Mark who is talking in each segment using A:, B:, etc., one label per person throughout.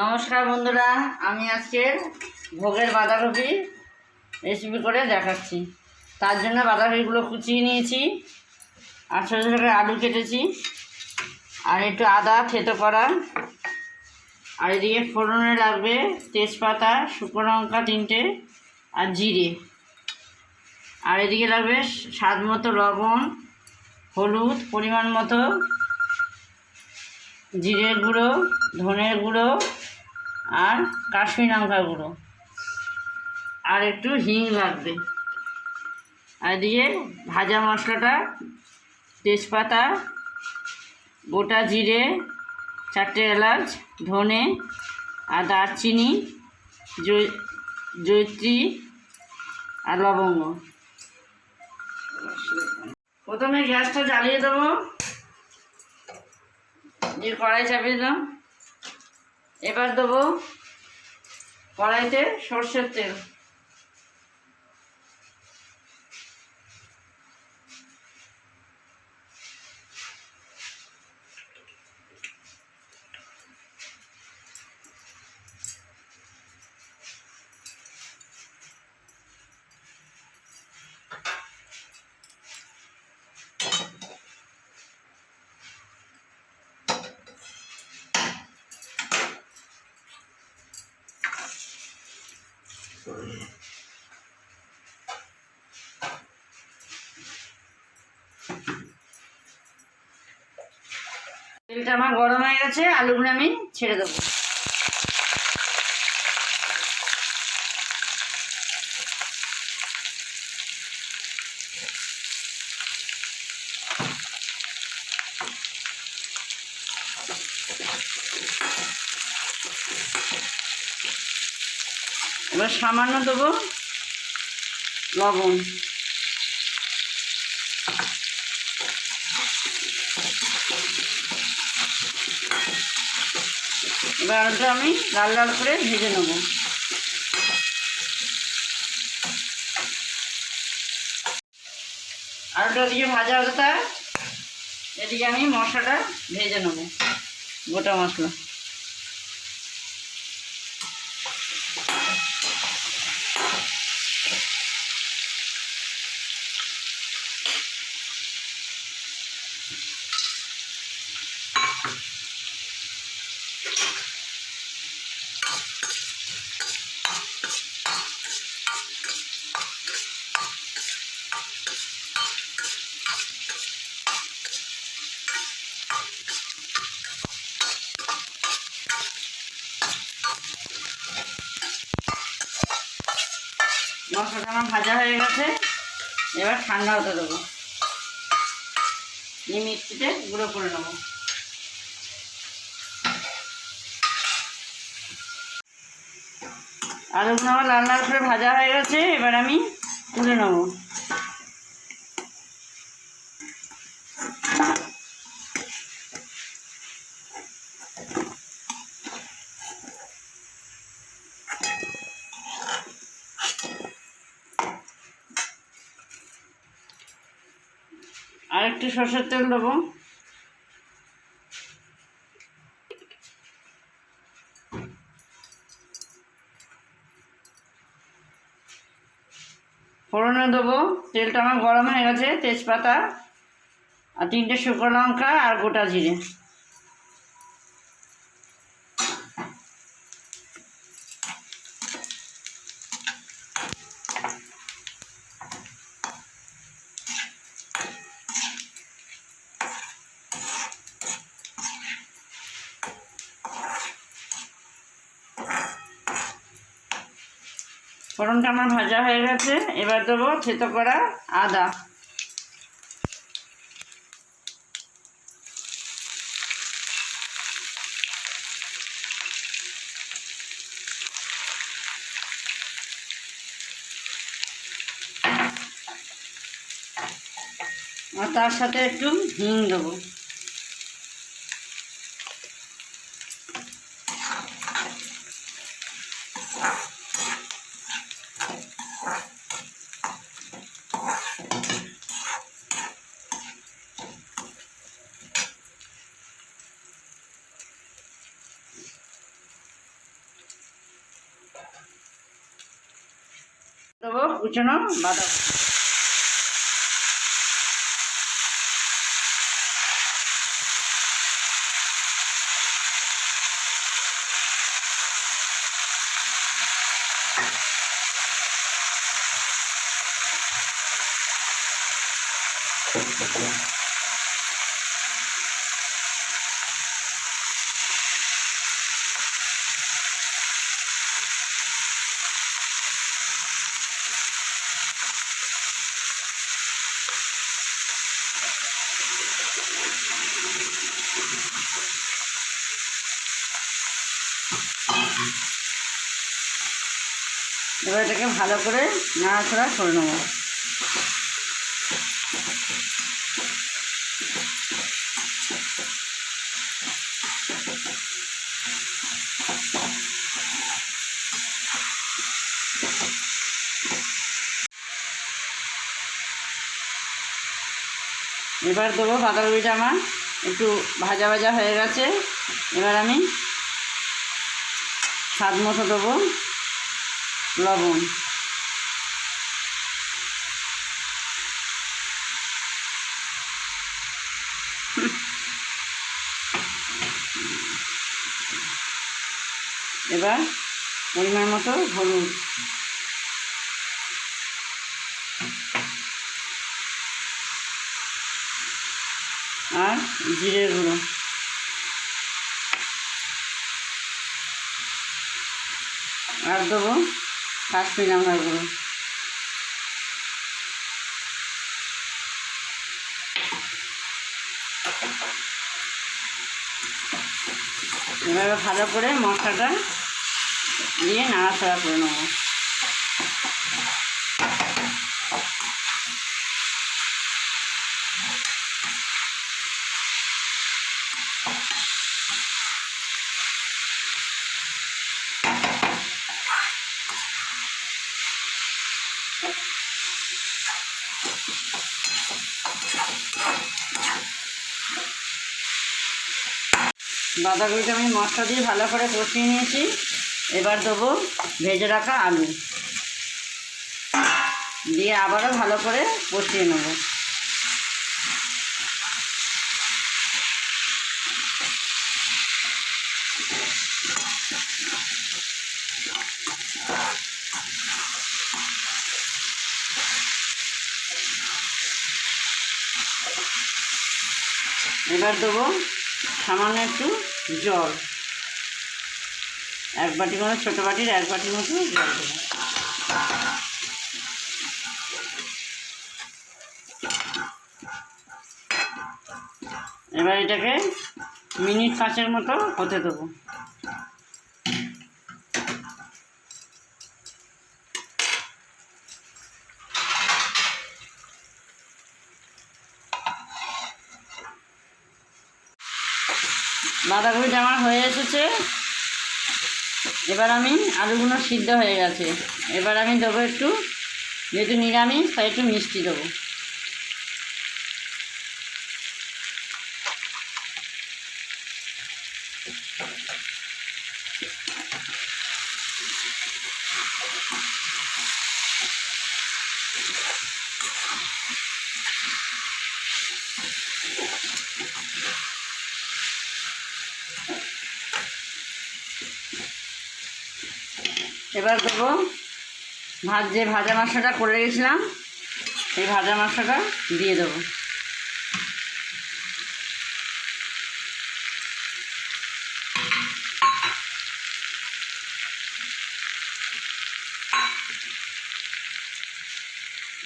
A: নমস্কার বন্ধুরা, আমি আজকে ভোগের বাঁধাকপি রেসিপি করে দেখাচ্ছি। তার জন্য বাঁধাকপিগুলো কুচিয়ে নিয়েছি, আর ছোটো ছোটো আলু কেটেছি, আর একটু আদা থেতো করা। আর এদিকে ফোড়নে লাগবে তেজপাতা, শুকনো লঙ্কা তিনটে, আর জিরে। আর এদিকে লাগবে স্বাদ মতো লবণ, হলুদ পরিমাণ মতো, জিরের গুঁড়ো, ধনের গুঁড়ো আর কাশ্মীর লঙ্কা গুঁড়ো। আর একটু হিং লাগবে। আর দিয়ে ভাজা মশলাটা, তেজপাতা, গোটা জিরে, চারটে এলাচ, ধনে আর দারচিনি জৈত্রী আর লবঙ্গ। প্রথমে গ্যাসটা জ্বালিয়ে দেবো। দিয়ে কড়াই চাপিয়ে দিলাম। এবার দেবো কড়াইতে সর্ষের তেল। তেলটা আমার গরম হয়ে গেছে আলুগুলো আমি ছেড়ে দেবো। সামান্য দেবো লবণ। এবার আমি লাল লাল করে ভেজে নেব। আলুটা দিয়ে ভাজা হতে এদিকে আমি মশলাটা ভেজে নেব, গোটা মশলা মশলাটা আমার ভাজা হয়ে গেছে। এবার ঠান্ডা হতে দেবো। নিয়ে মিক্সিতে গুঁড়ো করে নেব। আলুগুলো আমার লাল লাল করে ভাজা হয়ে গেছে, এবার আমি তুলে নেব। একটু সর্ষের তেল দেবো। ফোড়নে দেবো, তেলটা আমার গরম হয়ে গেছে, তেজপাতা আর তিনটে শুকনো লঙ্কা আর গোটা জিরে। ফোড়নটা আমার ভাজা হয়ে গেছে। এবার দেবো থেতো করা আদা। আর তার সাথে একটু হিং দেবো। उचना बादा Thank you. এবার এটাকে ভালো করে নাড়াচাড়া করে নেব। এবার দেবো বাঁধাকপিটা আমার একটু ভাজা ভাজা হয়ে গেছে। এবার আমি স্বাদ মতো দেবো। লবণ এবার পরিমাণ মতো হলুদ। আর জিরে গুঁড়ো। আর দেবো কাশ্মীর আমরা গুঁড়ো এভাবে ভালো করে মশলাটা দিয়ে নাড়াচাড়া করে নেব। বাঁধাকপিটা আমি মশলা দিয়ে ভালো করে কষিয়ে নিয়েছি। এবার দেবো ভেজে রাখা আলু। দিয়ে আবারও ভালো করে কষিয়ে নেব। এবার দেবো সামান্য একটু জল। এক বাটি মানে ছোটো বাটির এক বাটির মতো জল দেবো। এবার এটাকে মিনিট পাঁচের মতো হতে দেবো। বাঁধাকপিটা আমার হয়ে এসেছে। এবার আমি আলুগুলো সিদ্ধ হয়ে গেছে। এবার আমি দেবো একটু যেহেতু নিরামিষ, তাই একটু মিষ্টি দেবো। এবার দেবো ভাত যে ভাজা মশলাটা করে রেখেছিলাম, সেই ভাজা মশলাটা দিয়ে দেবো।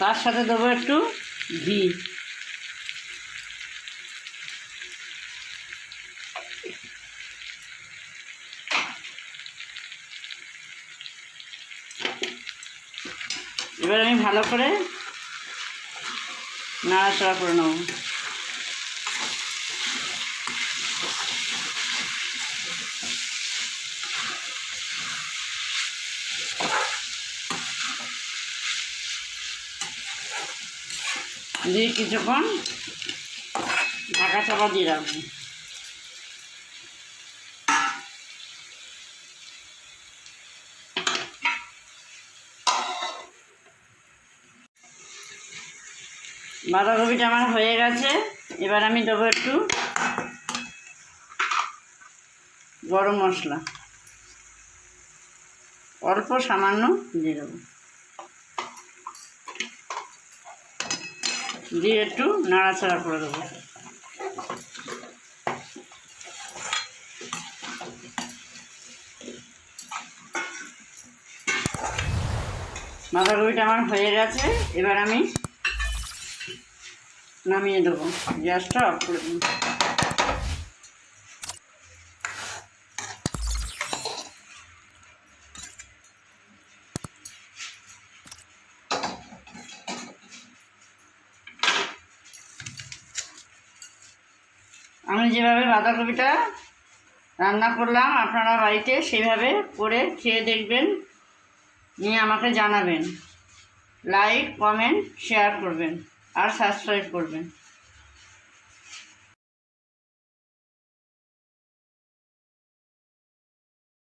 A: তার সাথে দেবো একটু ঘি। এবার আমি ভালো করে নাড়াচাড়া করে নেব। দিয়ে কিছুক্ষণ ঢাকা চাপা দিয়ে রাখব। বাঁধাকপিটা আমার হয়ে গেছে। এবার আমি দেবো একটু গরম মশলা। অল্প সামান্য দিয়ে দেবো। দিয়ে একটু নাড়াচাড়া করে দেবো। বাঁধাকপিটা আমার হয়ে গেছে। এবার আমি নামিয়ে দেবো। গ্যাসটা অফ করে দেবো আমি যেভাবে বাঁধাকপিটা রান্না করলাম, আপনারা বাড়িতে সেভাবে করে খেয়ে দেখবেন, নিয়ে আমাকে জানাবেন। লাইক, কমেন্ট, শেয়ার করবেন। আর সাবস্ক্রাইব করবেন।